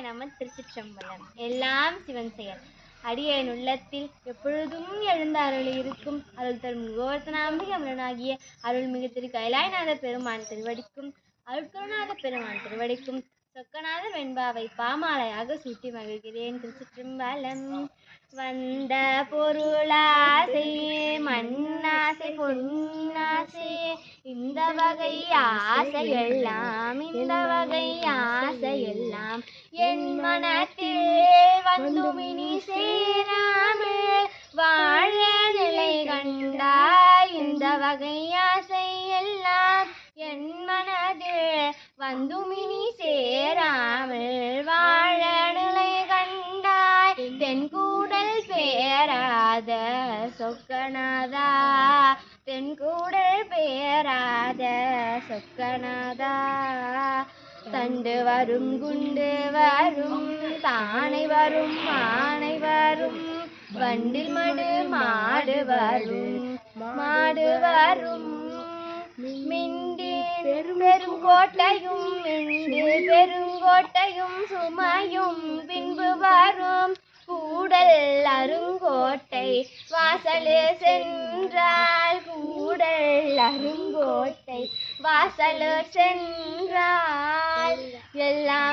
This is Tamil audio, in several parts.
நம்ம திருச்சிற்றம்பலம். எல்லாம் சிவன் செயல். அடியேன் உள்ளத்தில் எப்பொழுதும் எழுந்த அருள் இருக்கும் அருள் தரும் கோவர்த்தனாம்பிகை அமரனாகிய அருள்மிகு திரு கைலாயநாத பெருமான் திருவடிக்கும் அருட்கருணாத பெருமான் திருவடிக்கும் சொக்கநாத வெண்பாவை பாமாலையாக சூட்டி மகிழ்கிறேன் திருச்சிற்றம்பலம். வந்த பொருளாசை மண்ணாசை பொன்னாசை இந்த வகை ஆசை எல்லாம் இந்த வகை ஆசை எல்லாம் என் மனத்தில் வந்துமினி சேராமே வாழ நிலை கண்டாய் இந்த வகை ஆசையெல்லாம் என் மனதில் வந்துமினி சேராமல் வாழ நிலை கண்டாய் தென்கூடல் பேராத சொக்கநாதா தென்கூடல் பேராத சொக்கநாதா. தண்டு வரும் குண்டு வரும் தானை வரும் மானை வரும் வண்டில் மடு மாடு வரும் மாடு வரும். மிண்டி பெருங்கோட்டையும் மிண்டு பெருங்கோட்டையும் சுமையும் பின்பு வரும். கூடல் அருங்கோட்டை வாசலே சென்றால் கூடல் அருங்கோட்டை வாசலு சென்ற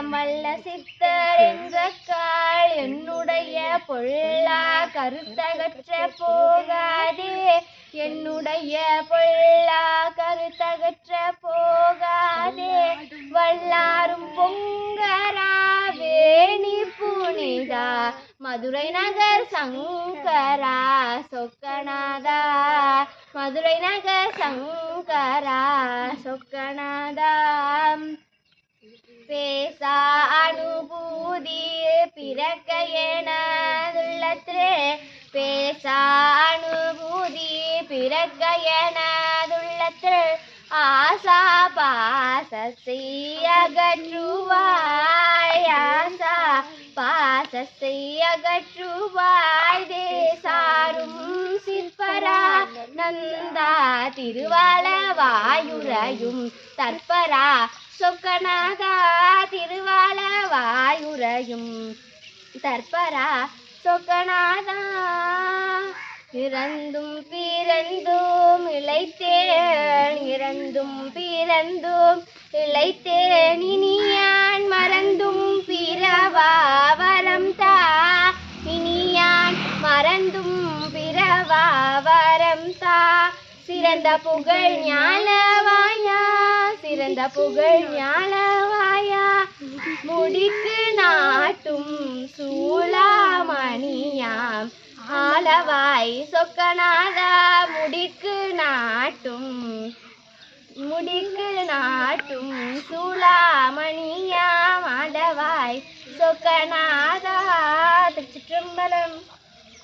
எல்லாம் வல்ல சித்தர் என்ற கால் என்னுடைய பொல்லா கருத்தகற்ற போகாதே. என்னுடைய பொல்லா கருத்தகற்ற போகாதே. வல்லாரும் பொங்கரா வேணி புனிதா. மதுரை நகர் சங்கரா சொக்கநாதா. மதுரை நகர் சங்கரா சொக்கநாதா. பேசா அனுபூதி பிறக்க எனதுள்ளத்திலே பேசா அனுபூதி பிறக்க எனதுள்ளத்தில் ஆசா பாசத்தை அகற்றுவாய் ஆசா பாசத்தை அகற்றுவாய் தேசாரும் சிற்பரா நந்தா திருவாள வாயுரையும் தற்பரா சொக்கனாகா திருவால வாயுரையும் தற்பரா சொக்கநாதா. இறந்தும் பிறந்தும் இழைத்தேன் இறந்தும் பிறந்தும் இழைத்தேன் இனியான் மறந்தும் பிறவா வரம் தா. இனியான் மறந்தும் பிறவா வரம் தா. சிறந்த புகழ் ஞான சிறந்த புகழ் ஞானவாயா முடிக்கு நாட்டும் சூளாமணியாம். ஆலவாய் சொக்கநாதா முடிக்கு நாட்டும் முடிக்கு நாட்டும் சூளாமணியாம். ஆலவாய் சொக்கநாதா திருச்சிற்றம்பலம்.